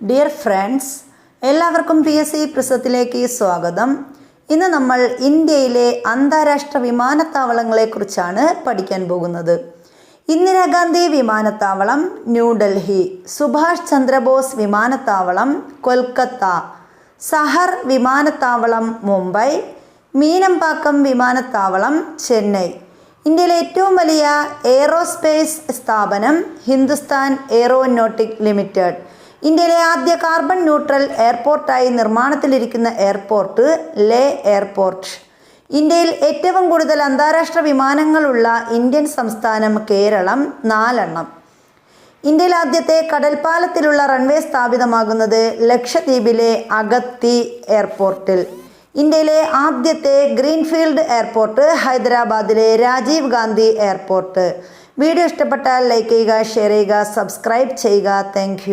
Dear friends എല്ലാവർക്കും P S C പ്രിസത്തിലേക്ക് സ്വാഗതം. ഇന്ന് നമ്മൾ ഇന്ത്യയിലെ അന്താരാഷ്ട്ര വിമാനത്താവളങ്ങളെക്കുറിച്ചാണ് പഠിക്കാൻ പോകുന്നത്. ഇന്ദിരാഗാന്ധി വിമാനത്താവളം ന്യൂഡൽഹി സുഭാഷ് ചന്ദ്രബോസ് വിമാനത്താവളം കൊൽക്കത്ത സഹർ വിമാനത്താവളം മുംബൈ മീനമ്പാക്കം വിമാനത്താവളം ചെന്നൈ. ഇന്ത്യയിലെ ഏറ്റവും വലിയ എയ്റോസ്പേസ് സ്ഥാപനം ഹിന്ദുസ്ഥാൻ എയ്റോനോട്ടിക് ലിമിറ്റഡ് ഇന്ത്യയിലെ ആദ്യ കാർബൺ ന്യൂട്രൽ എയർപോർട്ടായി നിർമ്മാണത്തിലിരിക്കുന്ന എയർപോർട്ട് ലേ എയർപോർട്ട്. ഇന്ത്യയിൽ ഏറ്റവും കൂടുതൽ അന്താരാഷ്ട്ര വിമാനങ്ങളുള്ള ഇന്ത്യൻ സംസ്ഥാനം കേരളം നാലെണ്ണം. ഇന്ത്യയിൽ ആദ്യത്തെ കടൽപ്പാലത്തിലുള്ള റൺവേ സ്ഥാപിതമാകുന്നത് ലക്ഷദ്വീപിലെ അഗത്തി എയർപോർട്ടിൽ. ഇന്ത്യയിലെ ആദ്യത്തെ ഗ്രീൻഫീൽഡ് എയർപോർട്ട് ഹൈദരാബാദിലെ രാജീവ് ഗാന്ധി എയർപോർട്ട്. വീഡിയോ ഇഷ്ടപ്പെട്ടാൽ ലൈക്ക് ചെയ്യുക ഷെയർ ചെയ്യുക സബ്സ്ക്രൈബ് ചെയ്യുക. താങ്ക്